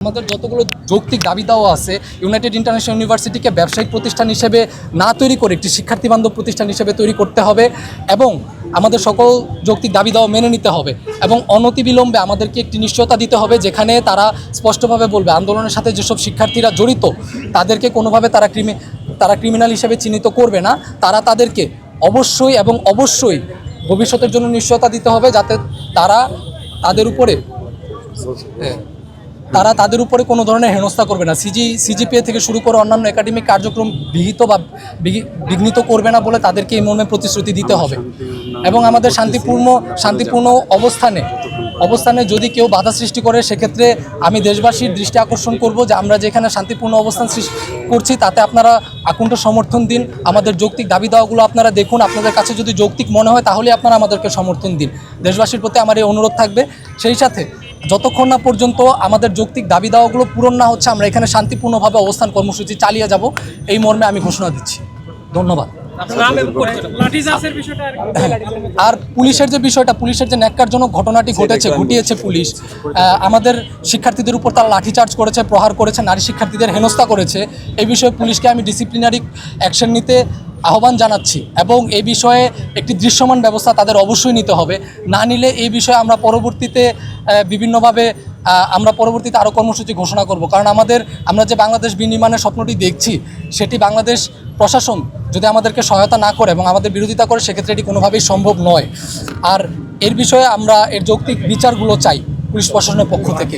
আমাদের যতগুলো যৌক্তিক দাবি দেওয়া আছে ইউনাইটেড ইন্টারন্যাশনাল ইউনিভার্সিটিকে ব্যবসায়িক প্রতিষ্ঠান হিসেবে না তৈরি করে একটি শিক্ষার্থী বান্ধব প্রতিষ্ঠান হিসেবে তৈরি করতে হবে এবং আমাদের সকল যৌক্তিক দাবি দেওয়া মেনে নিতে হবে এবং অনতিবিলম্বে আমাদেরকে একটি নিশ্চয়তা দিতে হবে যেখানে তারা স্পষ্টভাবে বলবে আন্দোলনের সাথে যেসব শিক্ষার্থীরা জড়িত তাদেরকে কোনোভাবে তারা ক্রিমি তারা ক্রিমিনাল হিসেবে চিহ্নিত করবে না তারা তাদেরকে অবশ্যই এবং অবশ্যই ভবিষ্যতের জন্য নিশ্চয়তা দিতে হবে যাতে তারা তাদের উপরে হ্যাঁ, তারা তাদের উপরে কোনো ধরনের হেনস্থা করবে না। সিজি, সিজিপিএ থেকে শুরু করে অন্যান্য একাডেমিক কার্যক্রম বিহিত বা বিঘি- বিঘ্নিত করবে না বলে তাদেরকে এই মর্মে প্রতিশ্রুতি দিতে হবে। এবং আমাদের শান্তিপূর্ণ শান্তিপূর্ণ অবস্থানে অবস্থানে যদি কেউ বাধা সৃষ্টি করে, সেক্ষেত্রে আমি দেশবাসীর দৃষ্টি আকর্ষণ করব যে আমরা যেখানে শান্তিপূর্ণ অবস্থান সৃষ্টি করছি, তাতে আপনারা আকুণ্ঠ সমর্থন দিন। আমাদের যৌক্তিক দাবি দাওয়াগুলো আপনারা দেখুন। আপনাদের কাছে যদি যৌক্তিক মনে হয় তাহলে আপনারা আমাদেরকে সমর্থন দিন। দেশবাসীর প্রতি আমার এই অনুরোধ থাকবে। সেই সাথে যতক্ষণ না পর্যন্ত আমাদের যৌক্তিক দাবি দাওয়াগুলো পূরণ না হচ্ছে, আমরা এখানে শান্তিপূর্ণভাবে অবস্থান কর্মসূচি চালিয়ে যাব। এই মর্মে আমি ঘোষণা দিচ্ছি। ধন্যবাদ। আর পুলিশের যে বিষয়টা পুলিশের যে ন্যাক্কারজনক ঘটনাটি ঘটেছে ঘটিয়েছে পুলিশ। আমাদের শিক্ষার্থীদের উপর তারা লাঠিচার্জ করেছে প্রহার করেছে নারী শিক্ষার্থীদের হেনস্থা করেছে। এই বিষয়ে পুলিশকে আমি ডিসিপ্লিনারি অ্যাকশন নিতে আহ্বান জানাচ্ছি এবং এই বিষয়ে একটি দৃশ্যমান ব্যবস্থা তাদের অবশ্যই নিতে হবে। না নিলে এই বিষয়ে আমরা পরবর্তীতে বিভিন্নভাবে আমরা পরবর্তীতে আরও কর্মসূচি ঘোষণা করব। কারণ আমাদের আমরা যে বাংলাদেশ বিনির্মাণের স্বপ্নটি দেখছি সেটি বাংলাদেশ প্রশাসন যদি আমাদেরকে সহায়তা না করে এবং আমাদের বিরোধিতা করে, সেক্ষেত্রে এটি কোনোভাবেই সম্ভব নয়। আর এর বিষয়ে আমরা এর যৌক্তিক বিচারগুলো চাই পুলিশ প্রশাসনের পক্ষ থেকে।